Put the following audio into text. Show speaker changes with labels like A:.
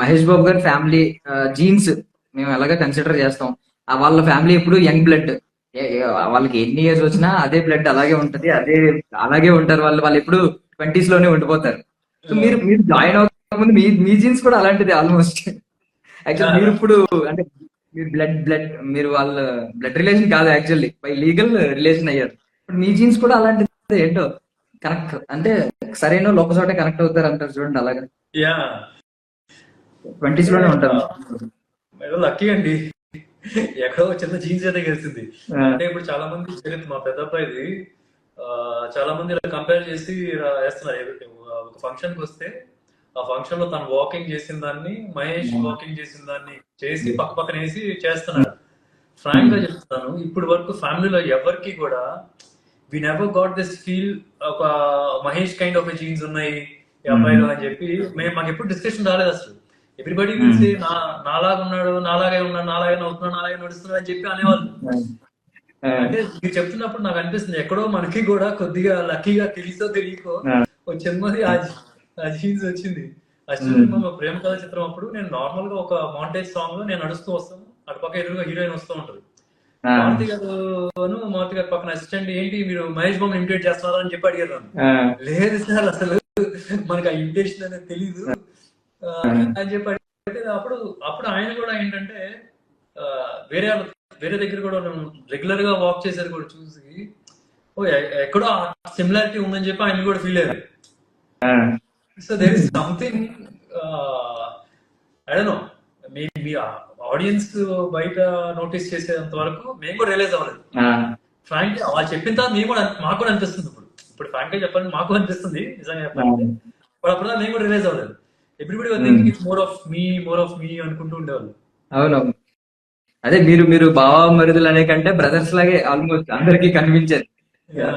A: మహేష్ బాబు గారి family genes మేము ఎలాగ కన్సిడర్ చేస్తాం. ఆ వాళ్ళ ఫ్యామిలీ ఎప్పుడు యంగ్ బ్లడ్. వాళ్ళకి ఎన్ని ఇయర్స్ వచ్చినా అదే బ్లడ్ అలాగే ఉంటది అదే అలాగే ఉంటారు వాళ్ళు వాళ్ళు ఎప్పుడు ట్వంటీస్లోనే ఉండిపోతారు. సో మీరు మీరు జాయిన్ అవ్వక ముందు మీ మీ జీన్స్ కూడా అలాంటిది ఆల్మోస్ట్ యాక్చువల్ మీరు ఇప్పుడు అంటే మీరు బ్లడ్ బ్లడ్ మీరు వాళ్ళ బ్లడ్ రిలేషన్ కాదు యాక్చువల్లీ బై లీగల్ రిలేషన్ అయ్యారు. ఇప్పుడు మీ జీన్స్ కూడా అలాంటిది ఏంటో? కనెక్ట్ అంటే సరైన లోక చోట కనెక్ట్ అవుతారు అంటారు చూడండి అలాగే.
B: యా
A: ట్వంటీస్లోనే ఉంటారు.
B: ఏదో లక్కీ అండి. ఎక్కడో చిన్న జీన్స్ అయితే గెలిచింది. అంటే ఇప్పుడు చాలా మంది జగత్ మా పెద్ద అబ్బాయిది. ఆ, చాలా మంది ఇలా కంపేర్ చేసి వేస్తున్నారు. ఒక ఫంక్షన్కి వస్తే ఆ ఫంక్షన్లో తను వాకింగ్ చేసిన దాన్ని మహేష్ వాకింగ్ చేసిన దాన్ని చేసి పక్క పక్కన వేసి చేస్తున్నాడు ఫ్రాంక్గా చెప్తాను ఇప్పుడు వరకు ఫ్యామిలీలో ఎవరికి కూడా we never got this feel ఒక మహేష్ కైండ్ ఆఫ్ జీన్స్ ఉన్నాయి ఈ అబ్బాయిలో అని చెప్పి మేము మాకు ఎప్పుడు డిస్కషన్ రాలేదు అసలు. ఎవ్రీబడి తెలిసి నా నాలాగా ఉన్నాడు నాలాగే ఉన్నాడు నాలాగే నవ్వుతున్నాడు నాలాగే నడుస్తున్నాడు అని చెప్పి అనేవాళ్ళు.
A: ఆ,
B: అంటే మీరు చెప్తున్నప్పుడు నాకు అనిపిస్తుంది ఎక్కడో మనకి కూడా కొద్దిగా లక్కీగా తెలుసో తెలియకో. ఒక చిన్నది ఆ జీన్స్ వచ్చింది. అశ్విన్ మా ప్రేమ కథ చిత్రం అప్పుడు నేను నార్మల్గా ఒక మాంటేజ్ సాంగ్లో నేను నడుస్తూ వస్తాను. అటుపక్క ఎదురుగా హీరోయిన్ వస్తూ ఉంటది.
A: ఆ,
B: మారుతి గారు మారుతి గారి పక్కన అసిస్టెంట్ ఏంటి మీరు మహేష్ బాబు ఇమిటేట్ చేస్తున్నారా అని చెప్పి అడిగారు లేదు సార్ అసలు మనకి ఆ ఇమిటేషన్ అనేది తెలీదు. ఆ, అని చెప్పి అప్పుడు అప్పుడు ఆయన కూడా ఏంటంటే వేరే వేరే దగ్గర కూడా రెగ్యులర్గా వాక్ చేసేది కూడా చూసి ఓ ఎక్కడో సిమిలారిటీ ఉందని చెప్పి ఆయన కూడా ఫీల్ అయ్యారు. So there is something I don't know మీ మీ ఆడియన్స్ బయట నోటీస్ చేసేంత వరకు మేము కూడా రియలైజ్ అవ్వలేదు. ఫ్రాంక్ వాళ్ళు చెప్పిన తర్వాత మేము కూడా మాకు కూడా అనిపిస్తుంది ఇప్పుడు. ఇప్పుడు ఫ్రాంక్గా చెప్పండి మాకు అనిపిస్తుంది నిజంగా చెప్పాలంటే. బట్ అప్పుడు మేము కూడా రియలైజ్ అవ్వలేదు. Everybody thinking it's more of me more of me అనుకుంటూ ఉండేవాళ్ళు.
A: అవును అదే మీరు మీరు బావ మరుదులు అనే కంటే బ్రదర్స్ లాగే ఆల్మోస్ట్ అందరికి కనిపించారు
B: Yeah.